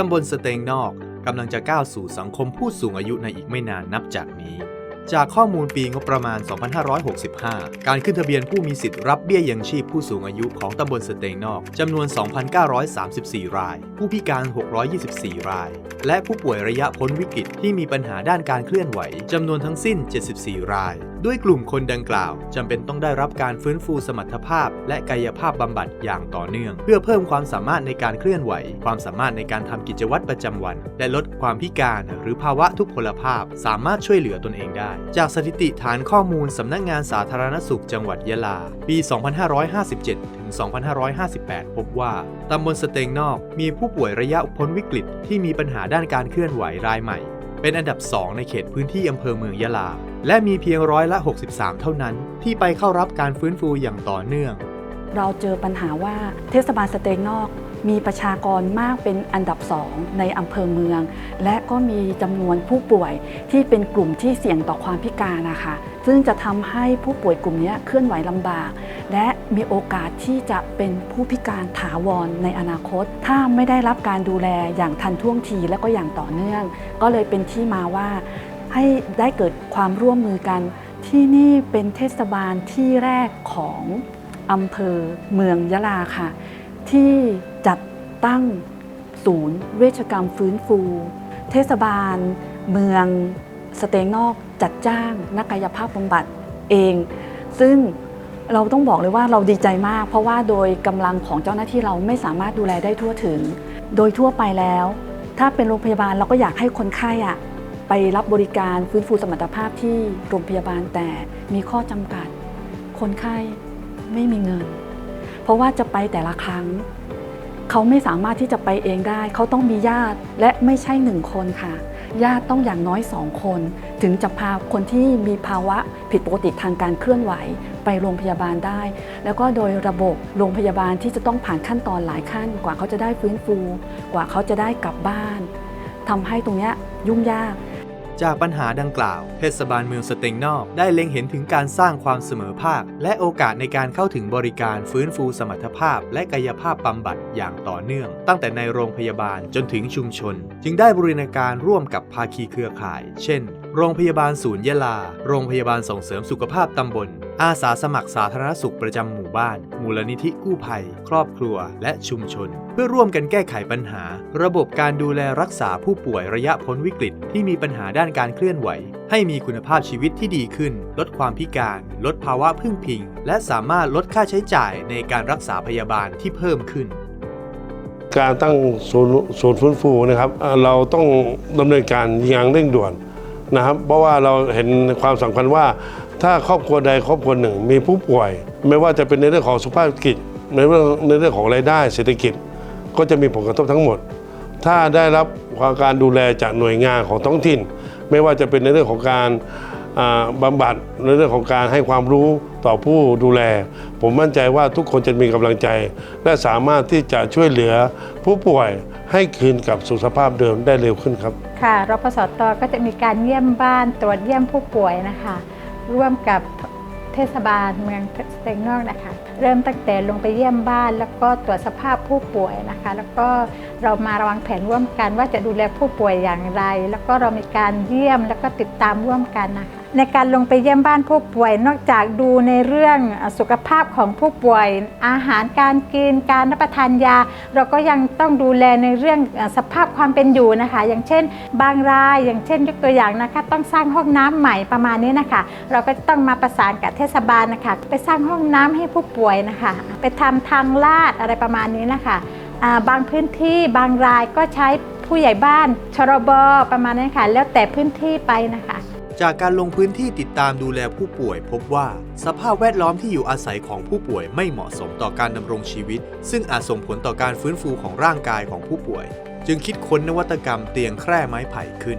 ตำบลสเตงนอกกำลังจะก้าวสู่สังคมผู้สูงอายุในอีกไม่นานนับจากนี้ จากข้อมูลปีงบประมาณ 2565 การขึ้นทะเบียนผู้มีสิทธิ์รับเบี้ยยังชีพผู้สูงอายุของตำบลสเตงนอกจำนวน 2,934 ราย ผู้พิการ 624 ราย และผู้ป่วยระยะพ้นวิกฤตที่มีปัญหาด้านการเคลื่อนไหวจำนวนทั้งสิ้น 74 ราย ด้วยกลุ่มคนดังกล่าวจำเป็นต้องได้รับการฟื้นฟูสมรรถภาพ และกายภาพบำบัดอย่างต่อเนื่อง เพื่อเพิ่มความสามารถในการเคลื่อนไหว ความสามารถในการทำกิจวัตรประจำวัน และลดความพิการหรือภาวะทุพพลภาพ สามารถช่วยเหลือตนเองได้ จากสถิติฐานข้อมูลสำนักงานสาธารณสุขจังหวัดยะลา ปี 2557 2558 พบว่า ตำบลสเตงนอกมีผู้ป่วยระยะพ้นวิกฤตที่มีปัญหาด้านการเคลื่อนไหวรายใหม่ เป็นอันดับ 2 ในเขตพื้นที่อำเภอเมืองยะลา และมีเพียงร้อยละ 63 เท่านั้น ที่ไปเข้ารับการฟื้นฟูอย่างต่อเนื่อง เราเจอปัญหาว่าเทศบาลสเตงนอก มีประชากรมากเป็นอันดับสองในอำเภอเมือง และก็มีจำนวนผู้ป่วยที่เป็นกลุ่มที่เสี่ยงต่อความพิการนะคะซึ่งจะทำให้ผู้ป่วยกลุ่มนี้เคลื่อนไหวลำบาก และมีโอกาสที่จะเป็นผู้พิการถาวรในอนาคต ถ้าไม่ได้รับการดูแลอย่างทันท่วงทีและก็อย่างต่อเนื่อง ก็เลยเป็นที่มาว่าให้ได้เกิดความร่วมมือกัน ที่นี่เป็นเทศบาลที่แรกของอำเภอเมืองยะลาค่ะ ที่ ตั้งศูนย์เวชกรรมฟื้นฟู เทศบาล เมือง สเตงนอกจัดจ้างนักกายภาพบำบัดเอง ซึ่งเราต้องบอกเลยว่าเราดีใจมาก เพราะว่าโดยกำลังของเจ้าหน้าที่เราไม่สามารถดูแลได้ทั่วถึง โดยทั่วไปแล้ว ถ้าเป็นโรงพยาบาลเราก็อยากให้คนไข้อะไปรับบริการฟื้นฟูสมรรถภาพที่โรงพยาบาลแต่มีข้อจำกัด คนไข้ไม่มีเงิน เพราะว่าจะไปแต่ละครั้ง เขาไม่สามารถที่จะไปเองได้ เขาต้องมีญาติและไม่ใช่หนึ่งคนค่ะ ญาติต้องอย่างน้อยสองคน ถึงจะพาคนที่มีภาวะผิดปกติทางการเคลื่อนไหวไปโรงพยาบาลได้ แล้วก็โดยระบบโรงพยาบาลที่จะต้องผ่านขั้นตอนหลายขั้น กว่าเขาจะได้ฟื้นฟู กว่าเขาจะได้กลับบ้านทำให้ตรงนี้ยุ่งยาก จากปัญหาดังกล่าว เทศบาลเมืองสเตงนอกได้เล็งเห็นถึงการสร้างความเสมอภาค และโอกาสในการเข้าถึงบริการฟื้นฟูสมรรถภาพ และกายภาพบำบัดอย่างต่อเนื่อง ตั้งแต่ในโรงพยาบาลจนถึงชุมชน จึงได้บริณาการร่วมกับภาคีเครือข่าย เช่น โรงพยาบาลศูนย์ยะลา โรงพยาบาลส่งเสริมสุขภาพตำบล อาสาสมัครสาธารณสุขประจำหมู่บ้าน มูลนิธิกู้ภัย ครอบครัว และชุมชน เพื่อร่วมกันแก้ไขปัญหา ระบบการดูแลรักษาผู้ป่วยระยะพ้นวิกฤต ที่มีปัญหาด้านการเคลื่อนไหว ให้มีคุณภาพชีวิตที่ดีขึ้น ลดความพิการ ลดภาวะพึ่งพิง และสามารถลดค่าใช้จ่ายในการรักษาพยาบาลที่เพิ่มขึ้นการตั้งศูนย์ศูนย์ฟื้นฟูนะครับเอ่อเราต้องดำเนินการอย่างเร่งด่วน นะครับ เพราะว่าเราเห็นความสำคัญว่า ถ้าครอบครัวใดครอบครัวหนึ่งมีผู้ป่วย ไม่ว่าจะเป็นในเรื่องของสุขภาพกิจในเรื่องในเรื่องของรายได้เศรษฐกิจ ก็จะมีผลกระทบทั้งหมด ถ้าได้รับการดูแลจากหน่วยงานของท้องถิ่น ไม่ว่าจะเป็นในเรื่องของการ บำบัดในเรื่องของการให้ความรู้ต่อผู้ดูแล ผมมั่นใจว่าทุกคนจะมีกำลังใจ และสามารถที่จะช่วยเหลือผู้ป่วยให้คืนกลับสู่สภาพเดิมได้เร็วขึ้นครับ ค่ะรพสตก็จะมีการเยี่ยมบ้านตรวจเยี่ยมผู้ป่วยนะคะ ร่วมกับเทศบาลเมืองสเตงนอกนะคะ เริ่มตั้งแต่ลงไปเยี่ยมบ้าน แล้วก็ตรวจสภาพผู้ป่วยนะคะ แล้วก็เรามาวางแผนร่วมกันว่าจะดูแลผู้ป่วยอย่างไร แล้วก็เรามีการเยี่ยมแล้วก็ติดตามร่วมกันนะคะในการลงไปเยี่ยมบ้านผู้ป่วยนอกจากดูในเรื่องสุขภาพของผู้ป่วย อาหารการกินการรับประทานยา เราก็ยังต้องดูแลในเรื่องสภาพความเป็นอยู่นะคะ อย่างเช่น บางราย อย่างเช่นยกตัวอย่างนะคะ ต้องสร้างห้องน้ำใหม่ประมาณนี้นะคะ เราก็ต้องมาประสานกับเทศบาลนะคะ ไปสร้างห้องน้ำให้ผู้ป่วยนะคะ ไปทำทางลาดอะไรประมาณนี้นะคะาบางพื้นที่บางรายก็ใช้ผู้ใหญ่บ้านชรบประมาณนี้ค่ะ แล้วแต่พื้นที่ไปนะคะ จากการลงพื้นที่ติดตามดูแลผู้ป่วย พบว่าสภาพแวดล้อมที่อยู่อาศัยของผู้ป่วยไม่เหมาะสมต่อการดำรงชีวิต ซึ่งอาจส่งผลต่อการฟื้นฟูของร่างกายของผู้ป่วย จึงคิดค้นนวัตกรรมเตียงแคร่ไม้ไผ่ขึ้น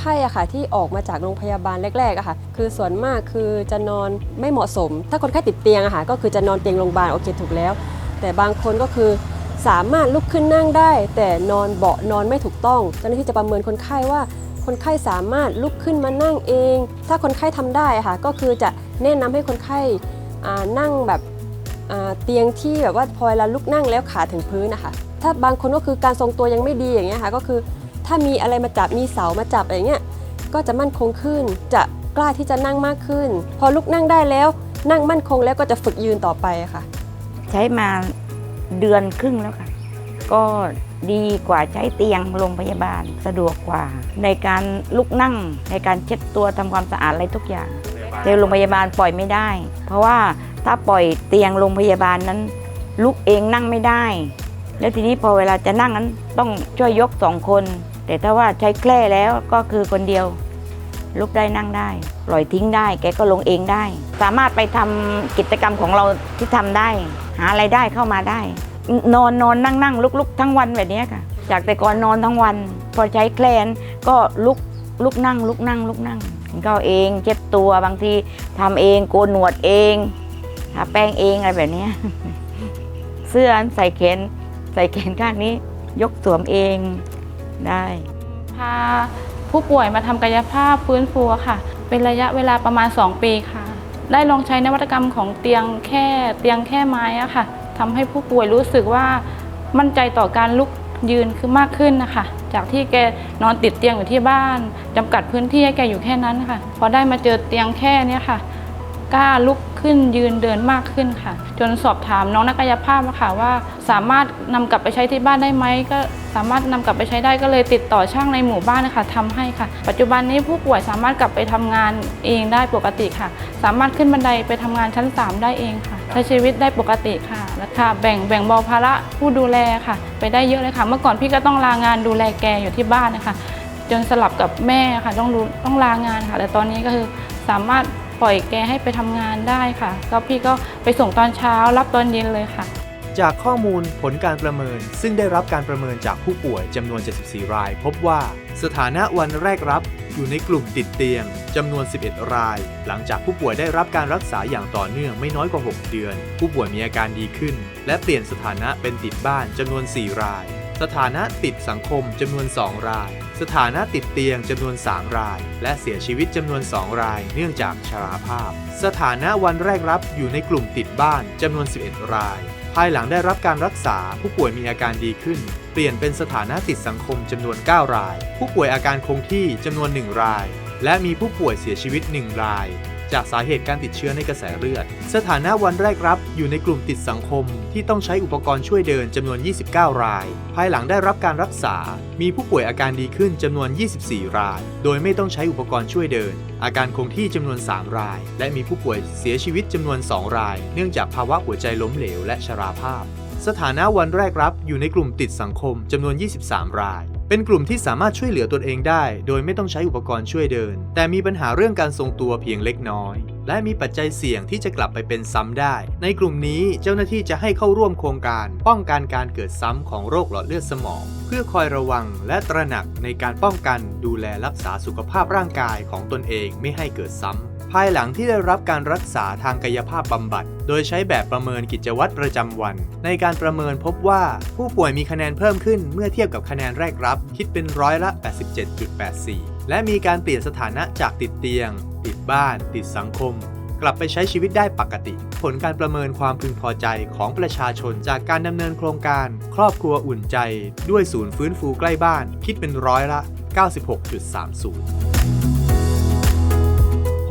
ไข้อะค่ะที่ออกมาจากโรงพยาบาลแรกๆอะค่ะ คือส่วนมากคือจะนอนไม่เหมาะสม ถ้าคนไข้ติดเตียงอะค่ะก็คือจะนอนเตียงโรงพยาบาลโอเคถูกแล้ว แต่บางคนก็คือสามารถลุกขึ้นนั่งได้ แต่นอนเบาะนอนไม่ถูกต้องเจ้าหน้าที่จะประเมินคนไข้ว่า คนไข้สามารถลุกขึ้นมานั่งเอง ถ้าคนไข้ทำได้อะค่ะ ก็คือจะแนะนำให้คนไข้นั่งแบบเตียงที่แบบว่าพอเวลาลุกนั่งแล้วขาถึงพื้นนะคะถ้าบางคนก็คือการทรงตัวยังไม่ดีอย่างเงี้ยค่ะก็คือ ถ้ามีอะไรมาจับมีเสามาจับอะไรเงี้ยก็จะมั่นคงขึ้น จะกล้าที่จะนั่งมากขึ้น พอลุกนั่งได้แล้ว นั่งมั่นคงแล้วก็จะฝึกยืนต่อไปค่ะ ใช้มาเดือนครึ่งแล้วค่ะ ก็ดีกว่าใช้เตียงโรงพยาบาลสะดวกกว่า ในการลุกนั่งในการเช็ดตัวทำความสะอาดอะไรทุกอย่างในโรงพยาบาลปล่อยไม่ได้ เพราะว่าถ้าปล่อยเตียงโรงพยาบาลนั้น ลุกเองนั่งไม่ได้ แล้วทีนี้พอเวลาจะนั่งนั้นต้องช่วยยกสองคน แต่ถ้าว่าใช้แคร่แล้วก็คือคนเดียว ลุกได้นั่งได้ปล่อยทิ้งได้ แกก็ลงเองได้ สามารถไปทำกิจกรรมของเราที่ทำได้ หาอะไรายได้เข้ามาได้ นอนนอนนั่งนั่งลุกลุกทั้งวันแบบนี้ค่ะ จากแต่ก่อนนอนทั้งวัน พอใช้แคลนก็ลุกลุกนั่ง ลุกนั่ง ลุกนั่งกินข้าวเองเช็ดตัวบางทีทำเองโกนหนวดเองทาแป้งเองอะไรแบบนี้เสื้อใส่แขนใส่แขนข้างนี้ ยกสวมเอง ได้ พาผู้ป่วยมาทำกายภาพฟื้นฟูค่ะ เป็นระยะเวลาประมาณ 2 ปีค่ะ ได้ลองใช้นวัตกรรมของเตียงแค่เตียงแค่ไม้อะค่ะทำให้ผู้ป่วยรู้สึกว่ามั่นใจต่อการลุกยืนคือมากขึ้นนะคะ จากที่แกนอนติดเตียงอยู่ที่บ้านจำกัดพื้นที่ให้แกอยู่แค่นั้นค่ะ พอได้มาเจอเตียงแค่นี้ค่ะ กล้าลุกขึ้นยืนเดินมากขึ้นค่ะ จนสอบถามน้องนักกายภาพค่ะว่าสามารถนำกลับไปใช้ที่บ้านได้ไหมก็สามารถนำกลับไปใช้ได้ก็เลยติดต่อช่างในหมู่บ้านนะคะทำให้ค่ะ ปัจจุบันนี้ผู้ป่วยสามารถกลับไปทำงานเองได้ปกติค่ะ สามารถขึ้นบันไดไปทำงานชั้น 3 ได้เองค่ะใช้ชีวิตได้ปกติค่ะแล้วค่ะแบ่งแบ่งเบาภาระผู้ดูแลค่ะ ไปได้เยอะเลยค่ะ เมื่อก่อนพี่ก็ต้องลางานดูแลแกอยู่ที่บ้านนะคะจนสลับกับแม่ค่ะต้องดูต้องลางานค่ะ แต่ตอนนี้ก็คือสามารถ ปล่อยแกให้ไปทำงานได้ค่ะ แล้วพี่ก็ไปส่งตอนเช้ารับตอนเย็นเลยค่ะ จากข้อมูลผลการประเมิน ซึ่งได้รับการประเมินจากผู้ป่วยจำนวน 74 ราย พบว่าสถานะวันแรกรับอยู่ในกลุ่มติดเตียงจำนวน 11 ราย หลังจากผู้ป่วยได้รับการรักษาอย่างต่อเนื่องไม่น้อยกว่า 6 เดือน ผู้ป่วยมีอาการดีขึ้น และเปลี่ยนสถานะเป็นติดบ้านจำนวน 4 ราย สถานะติดสังคมจำนวน 2 ราย สถานะติดเตียงจำนวน 3 ราย และเสียชีวิตจำนวน 2 ราย เนื่องจากชราภาพ สถานะวันแรกรับอยู่ในกลุ่มติดบ้านจำนวน 11 ราย ภายหลังได้รับการรักษาผู้ป่วยมีอาการดีขึ้น เปลี่ยนเป็นสถานะติดสังคมจำนวน 9 ราย ผู้ป่วยอาการคงที่จำนวน 1 ราย และมีผู้ป่วยเสียชีวิต 1 ราย จากสาเหตุการติดเชื้อในกระแสเลือด สถานะวันแรกรับอยู่ในกลุ่มติดสังคม ที่ต้องใช้อุปกรณ์ช่วยเดินจำนวน 29 ราย ภายหลังได้รับการรักษา มีผู้ป่วยอาการดีขึ้นจำนวน 24 ราย โดยไม่ต้องใช้อุปกรณ์ช่วยเดิน อาการคงที่จำนวน 3 ราย และมีผู้ป่วยเสียชีวิตจำนวน 2 ราย เนื่องจากภาวะหัวใจล้มเหลวและชราภาพ สถานะวันแรกรับอยู่ในกลุ่มติดสังคมจำนวน 23 ราย เป็นกลุ่มที่สามารถช่วยเหลือตนเองได้ โดยไม่ต้องใช้อุปกรณ์ช่วยเดิน แต่มีปัญหาเรื่องการทรงตัวเพียงเล็กน้อย และมีปัจจัยเสี่ยงที่จะกลับไปเป็นซ้ำได้ ในกลุ่มนี้เจ้าหน้าที่จะให้เข้าร่วมโครงการ ป้องกันการเกิดซ้ำของโรคหลอดเลือดสมอง เพื่อคอยระวังและตระหนักในการป้องกันดูแลรักษาสุขภาพร่างกายของตนเองไม่ให้เกิดซ้ำภายหลังที่ได้รับการรักษาทางกายภาพบำบัด โดยใช้แบบประเมินกิจวัตรประจำวัน ในการประเมินพบว่าผู้ป่วยมีคะแนนเพิ่มขึ้นเมื่อเทียบกับคะแนนแรกรับ คิดเป็นร้อยละ 87.84 และมีการเปลี่ยนสถานะจากติดเตียง ติดบ้าน ติดสังคม กลับไปใช้ชีวิตได้ปกติ ผลการประเมินความพึงพอใจของประชาชนจากการดำเนินโครงการ ครอบครัวอุ่นใจ ด้วยศูนย์ฟื้นฟูใกล้บ้าน คิดเป็นร้อยละ 96.30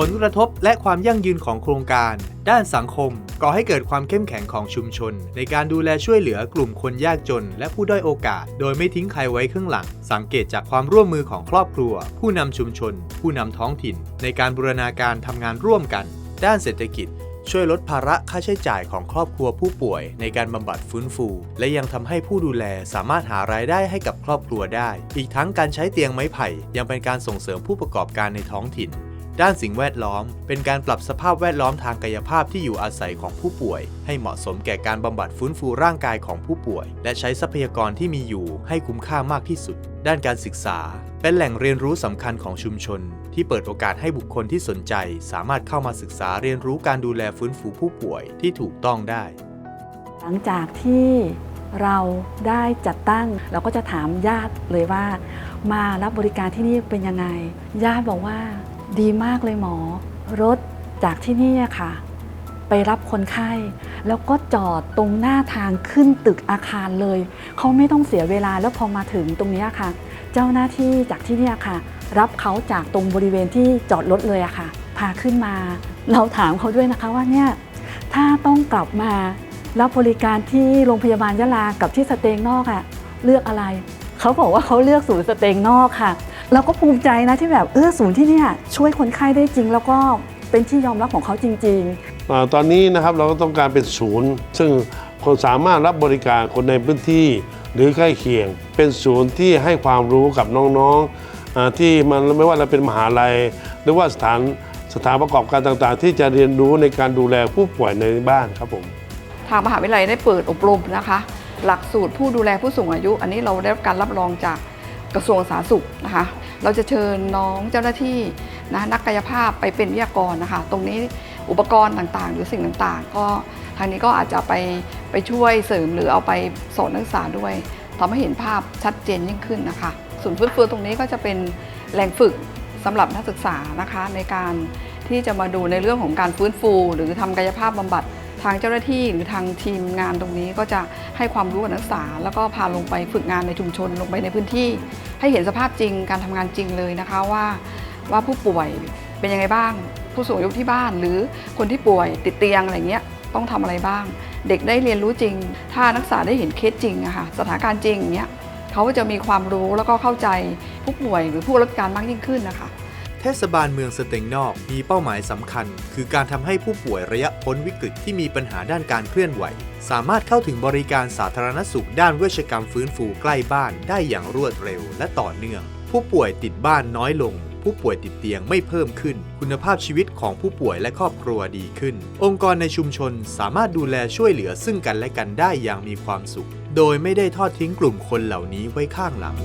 ผลกระทบและความยั่งยืนของโครงการ ด้านสังคมก่อให้เกิดความเข้มแข็งของชุมชน ในการดูแลช่วยเหลือกลุ่มคนยากจน และผู้ด้อยโอกาส โดยไม่ทิ้งใครไว้ข้างหลัง สังเกตจากความร่วมมือของครอบครัว ผู้นำชุมชน ผู้นำท้องถิ่น ในการบูรณาการทำงานร่วมกัน ด้านเศรษฐกิจช่วยลดภาระค่าใช้จ่ายของครอบครัวผู้ป่วยในการบำบัดฟื้นฟู และยังทำให้ผู้ดูแลสามารถหารายได้ให้กับครอบครัวได้ อีกทั้งการใช้เตียงไม้ไผ่ ยังเป็นการส่งเสริมผู้ประกอบการในท้องถิ่น ด้านสิ่งแวดล้อม เป็นการปรับสภาพแวดล้อมทางกายภาพที่อยู่อาศัยของผู้ป่วย ให้เหมาะสมแก่การบำบัดฟื้นฟูร่างกายของผู้ป่วย และใช้ทรัพยากรที่มีอยู่ให้คุ้มค่ามากที่สุด ด้านการศึกษา เป็นแหล่งเรียนรู้สำคัญของชุมชน ที่เปิดโอกาสให้บุคคลที่สนใจ สามารถเข้ามาศึกษาเรียนรู้การดูแลฟื้นฟูผู้ป่วยที่ถูกต้องได้ หลังจากที่เราได้จัดตั้ง เราก็จะถามญาติเลยว่า มารับบริการที่นี่เป็นยังไง ญาติบอกว่า ดีมากเลยหมอ รถจากที่นี่ค่ะ ไปรับคนไข้ แล้วก็จอดตรงหน้าทางขึ้นตึกอาคารเลย เขาไม่ต้องเสียเวลาแล้วพอมาถึงตรงนี้ค่ะ เจ้าหน้าที่จากที่นี่ค่ะ รับเขาจากตรงบริเวณที่จอดรถเลยอะค่ะ พาขึ้นมา เราถามเขาด้วยนะคะว่าเนี่ยถ้าต้องกลับมารับบริการที่โรงพยาบาลยะลากับที่สเตงนอกอะเลือกอะไร เขาบอกว่าเขาเลือกศูนย์สเตงนอกค่ะ เราก็ภูมิใจนะที่แบบเออศูนย์ที่เนี่ยช่วยคนไข้ได้จริง แล้วก็เป็นที่ยอมรับของเขาจริงๆอาตอนนี้นะครับเราก็ต้องการเป็นศูนย์ ซึ่งคนสามารถรับบริการคนในพื้นที่หรือใกล้เคียง เป็นศูนย์ที่ให้ความรู้กับน้องๆอาที่มันไม่ว่าเราเป็นมหาลัย หรือว่าสถานสถานประกอบการต่างๆ ที่จะเรียนรู้ในการดูแลผู้ป่วยในบ้านครับผมทางมหาวิทยาลัยได้เปิดอบรมนะคะ หลักสูตรผู้ดูแลผู้สูงอายุ อันนี้เราได้รับการรับรองจาก กระทรวงสาธารณสุขนะคะ เราจะเชิญน้องเจ้าหน้าที่นะนักกายภาพไปเป็นวิทยากรนะคะ ตรงนี้อุปกรณ์ต่างๆ หรือสิ่งต่างๆ ก็ทางนี้ก็อาจจะไปไปช่วยเสริมหรือเอาไปสอนนักศึกษาด้วยทำให้เห็นภาพชัดเจนยิ่งขึ้นนะคะศูนย์ฟื้นฟูตรงนี้ก็จะเป็นแหล่งฝึกสำหรับนักศึกษานะคะ ในการที่จะมาดูในเรื่องของการฟื้นฟู หรือทำกายภาพบำบัด ทางเจ้าหน้าที่หรือทางทีมงานตรงนี้ก็จะให้ความรู้กับนักศึกษา แล้วก็พาลงไปฝึกงานในชุมชนลงไปในพื้นที่ ให้เห็นสภาพจริงการทำงานจริงเลยนะคะว่า ว่าผู้ป่วยเป็นยังไงบ้าง ผู้สูงอายุที่บ้าน หรือคนที่ป่วยติดเตียงอะไรเงี้ยต้องทำอะไรบ้าง เด็กได้เรียนรู้จริง ถ้านักศึกษาได้เห็นเคสจริงอะค่ะสถานการณ์จริงอย่างเงี้ยเขาจะมีความรู้แล้วก็เข้าใจผู้ป่วยหรือผู้รับการมากยิ่งขึ้นนะคะ เทศบาลเมืองสเต็งนอกมีเป้าหมายสำคัญ คือการทำให้ผู้ป่วยระยะพ้นวิกฤตที่มีปัญหาด้านการเคลื่อนไหว สามารถเข้าถึงบริการสาธารณสุขด้านเวชกรรมฟื้นฟูใกล้บ้านได้อย่างรวดเร็วและต่อเนื่อง ผู้ป่วยติดบ้านน้อยลง ผู้ป่วยติดเตียงไม่เพิ่มขึ้น คุณภาพชีวิตของผู้ป่วยและครอบครัวดีขึ้น องค์กรในชุมชนสามารถดูแลช่วยเหลือซึ่งกันและกันได้อย่างมีความสุข โดยไม่ได้ทอดทิ้งกลุ่มคนเหล่านี้ไว้ข้างหลัง